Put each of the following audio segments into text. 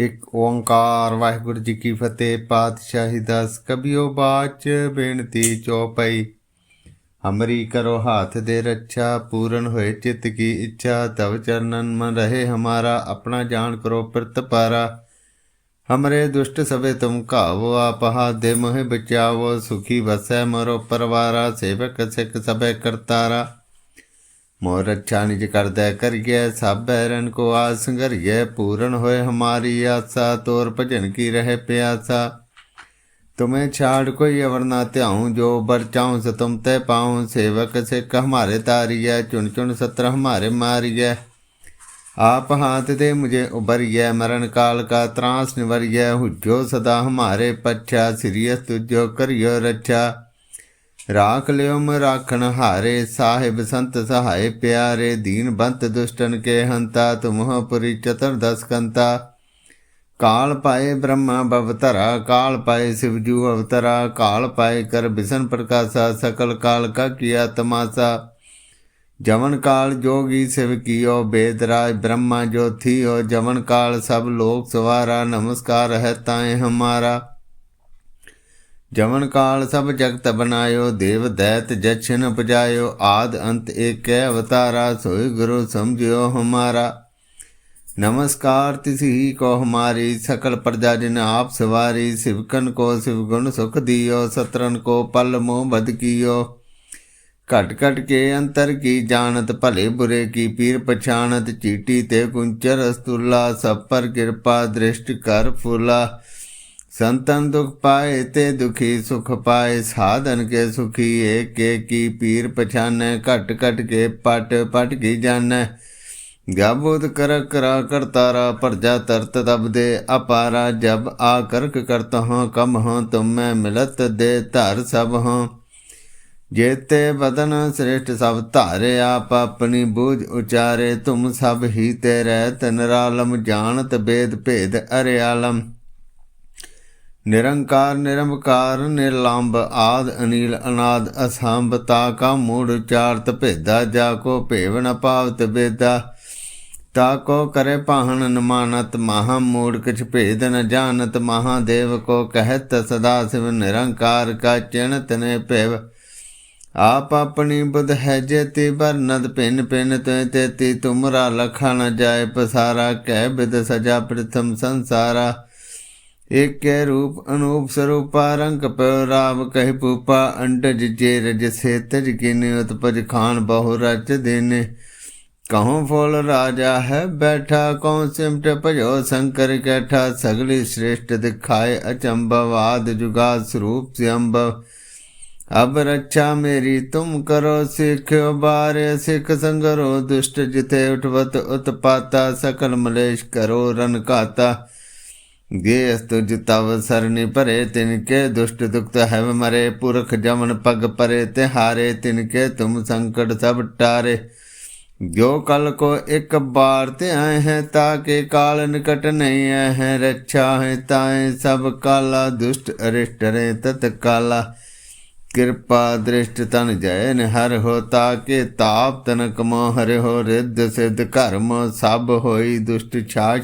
ਇਕ ਓੰਕਾਰ, ਵਾਹਿਗੁਰੂ ਜੀ ਕੀ ਫਤਿਹ, ਪਾਤਸ਼ਾਹੀ ਦਸ ਕਬਿਓ ਬਾਚ ਬੇਨਤੀ ਚੋਪਈ। ਹਮਰੀ ਕਰੋ ਹਾਥ ਦੇ ਰੱਛਾ, ਪੂਰਨ ਹੋਏ ਚਿਤ ਕੀ ਇੱਛਾ, ਤਵ ਚਰਨਨ ਮਨ ਰਹੇ ਹਮਾਰਾ, ਆਪਣਾ ਜਾਣ ਕਰੋ ਪ੍ਰਤਪਾਰਾ ਹਮਰੇ ਦੁਸ਼ਟ ਸਭੇ ਤੁਮ ਘਾਵੋ ਆਪਹਾ ਦੇ ਮੋਹਿ ਬਚਾਵੋ, ਸੁਖੀ ਵਸੈ ਮਰੋ ਪਰਵਾਰਾ, ਸੇਵਕ ਸਿੱਖ ਸਭੇ ਕਰਤਾਰਾ। ਮੋਰ ਰੱਛਾ ਨਿਜ ਕਰਦਾ ਕਰੀਏ ਸਭ ਬੈਰਨ ਕੋ ਆਸ ਸੰਗਰੀਏ ਪੂਰਨ ਹੋਏ ਹਮਾਰੀ ਆਸਾ ਤੋਰ ਭਜਨ ਕੀ ਰਹੇ ਪਿਆਸਾ तुम्हें छाड़ कोई अवर ना त्याऊं जो बरचाऊं से तुम ते पाऊं सेवक सिख हमारे तारिय चुन चुन सत्र हमारे मारिय आप हाथ दे मुझे उबरिय मरण काल का त्रास निवरिय हुजो सदा हमारे पच्छा सिरियस तुझो करियो रक्षा ਰਾਖ ਲਿਓ ਮ ਰਾਖਣ ਹਾਰੇ, ਸਾਹਿਬ ਸੰਤ ਸਹਾਏ ਪਿਆਰੇ, ਦੀਨ ਬੰਤ ਦੁਸ਼ਟਨ ਕੇ ਹੰਤਾ ਤੁਮਹ ਪੁਰੀ ਚਤਰ ਦਸ ਕੰਤਾ। ਕਾਲ ਪਾਏ ਬ੍ਰਹਮਾ ਬਵਤਰਾ ਕਾਲ ਪਾਏ ਸਿਵਜੂ ਅਵਤਰਾ, ਕਾਲ ਪਾਏ ਕਰ ਬਿਸਨ ਪ੍ਰਕਾਸ਼ਾ, ਸਕਲ ਕਾਲ ਕਾ ਕੀਆ ਤਮਾਸਾ। ਜਵਨ ਕਾਲ ਜੋਗੀ ਸਿਵ ਕੀਓ ਬੇਦਰਾਜ ਬ੍ਰਹਮਾ ਜੋਥੀਓ ਜਵਨ ਕਾਲ ਸਭ ਲੋਕ ਸਵਾਰਾ, ਨਮਸਕਾਰ ਹੈ ਤਾਏ ਹਮਾਰਾ। ਜਮਨ ਕਾਲ ਸਭ ਜਗਤ ਬਨਾਇਓ ਦੇਵ ਦੈਤ ਜਛਨ ਉਪਜਾਇਓ, ਆਦ ਅੰਤ ਏਕੈ ਅਵਤਾਰਾ ਸੋਇ ਗੁਰੂ ਸਮਝਿਓ ਹਮਾਰਾ। ਨਮਸਕਾਰ ਤਿਸੀ ਕੋ ਹਮਾਰੀ, ਸਕਲ ਪ੍ਰਜਾ ਜਿਨ ਆਪ ਸਵਾਰੀ, ਸਿਵਕਨ ਕੋ ਸਿਵ ਗੁਣ ਸੁਖ ਦਿਓ ਸਤਰਨ ਕੋ ਪਲ ਮੋਹ ਬਦ ਕੀਓ। ਘਟ ਘਟ ਕੇ ਅੰਤਰ ਕੀ ਜਾਣਤ, ਭਲੇ ਬੁਰੇ ਕੀ ਪੀਰ ਪਛਾਣਤ, ਚੀਟੀ ਤੇ ਕੁੰਚਰ ਅਸਤੁਲਾ, ਸਭ ਪਰ ਕਿਰਪਾ ਦ੍ਰਿਸ਼ਟ ਕਰ ਫੁਲਾ। संतन दुख पाए ते दुखी सुख पाए साधन के सुखी एक एक की पीर पछाने घट घट के पट पट की जाने गाबोध कर करा करतारा प्रजा तरत तब दे अपारा जब आ करक करत हों कम हों तुम में मिलत दे धर सब हों जेते बदन श्रेष्ठ सब धारे आप अपनी बूझ उचारे तुम सब ही ਨਿਰੰਕਾਰ ਨਿਰੰਕਾਰ ਨਿਰਲੰਭ ਆਦ, ਅਨੀਲ, ਅਨਾਦ, ਅਸੰਭ, ਤਾ ਕਾ ਮੂੜ, ਚਾਰਤ ਭੇਦਾ, ਜਾ ਕੋ ਭੇਵ ਨ ਪਾਵਤ ਬੇਦਾ ਤਾ ਕੋ ਕਰੇ ਪਾਹਣ ਨਮਾਨਤ, ਮਹਾ ਮੂੜ ਕਿਛ ਭੇਦ ਨ ਜਾਣਤ ਮਹਾਦੇਵ ਕੋ ਕਹਿਤ, ਸਦਾ ਸਿਵ ਨਿਰੰਕਾਰ ਕਾ ਚਿਣਤ ਨੇ ਭੇਵ। ਆਪ ਆਪਣੀ ਬੁਧ ਹੈ ਜੇ ਤੇ ਬਰਨਦ ਪਿੰਨ ਪਿੰਨ ਤੇ ਤੇਤੀ ਤੁਮਰਾ ਲਖਾ ਨ ਜਾਏ ਪਸਾਰਾ, ਕਹਿ ਬਿਦ ਸਜਾ ਪ੍ਰਥਮ ਸੰਸਾਰਾ। ਏਕੈ ਰੂਪ ਅਨੂਪ ਸਰੂਪ ਰੰਗ ਪਿਉ ਰਾਮ ਕਹਿ ਪੂਪਾ ਅੰਡਜ ਜੇ ਰਜ ਸੇ ਤਜ ਕਿਨ ਉਤਪਜ ਖਾਨ ਬਹੁ ਰਚ ਦੇਨੇ। ਕਹਉ ਫੋਲ ਰਾਜਾ ਹੈ ਬੈਠਾ ਕਉ ਸਿਮਟ ਭਜੋ ਸ਼ੰਕਰ ਕੈਠਾ, ਸਗਲੀ ਸ੍ਰੇਸ਼ਟ ਦਿਖਾਏ ਅਚੰਭਵ ਆਦ ਜੁਗਾ ਸਰੂਪ ਸਿਅੰਭਵ ਅਬ ਰੱਛਾ ਮੇਰੀ, ਤੁਮ ਕਰੋ ਸਿੱਖਿਓ ਬਾਰੇ, ਸਿੱਖ ਸੰਗਰੋ ਦੁਸ਼ਟ ਜਿਤੇ ਉਠਵਤ ਉਤਪਾਤਾ, ਸਕਲ ਮਲੇਸ਼ ਕਰੋ ਰਨਕਾਤਾ ਗੇ ਅਸਤੁਜ ਤਵ ਸਰਨੀ ਭਰੇ ਤਿਨ ਕੇ ਦੁਸ਼ਟ ਦੁਖਤ ਹੈਵ ਮਰੇ, ਪੁਰਖ ਜਮਨ ਪਗ ਪਰੇ ਤੇ ਹਾਰੇ ਤਿਨ ਕੇ ਤੁਮ ਸੰਕਟ ਸਭ ਟਾਰੇ। ਜੋ ਕਲ ਕੋ ਇੱਕ ਬਾਰ ਤੇ ਆਏ ਹੈ, ਤਾਂ ਕੇ ਕਾਲ ਨਿਕਟ ਨਹੀਂ ਆਏ ਹੈ ਰੱਛਾ ਹੈ, ਤਾਏ ਸਭ ਕਾਲਾ, ਦੁਸ਼ਟ ਅਰਿਸ਼ਟ ਰੇ ਤਤ ਕਾਲਾ ਕਿਰਪਾ ਦ੍ਰਿਸ਼ਟ ਤਨ ਜੈਨ ਹਰ ਹੋ, ਤਾ ਕੇ ਤਾਪ ਤਨ ਕਮੋ ਹਰਿ ਹੋ, ਰਿੱਧ ਸਿੱਧ ਕਰਮ ਸਭ ਹੋਈ, ਦੁਸ਼ਟ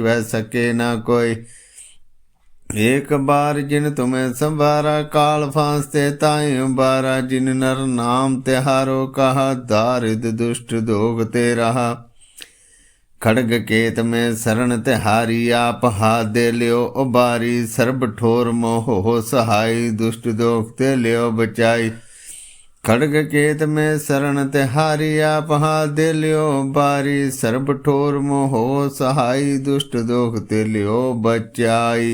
ਵੈ ਸਕੇ ਨਾ ਕੋਈ। एक बार जिन तुम्हें संभारा काल फांसते ताई बारा जिन नर नाम तिहारो कहा दारिद दुष्ट दोग ते रहा खड़ग केत में शरण तिहारी आप हाथ दे लियो उबारी सर्ब ठोर मोह हो सहाई दुष्ट दोग ते लियो बचाई खड़ग केत में शरण तिहारी आप हाथ दे लियो बारी सर्ब ठोर मोह हो सहाई दुष्ट दोग ते लियो बचाई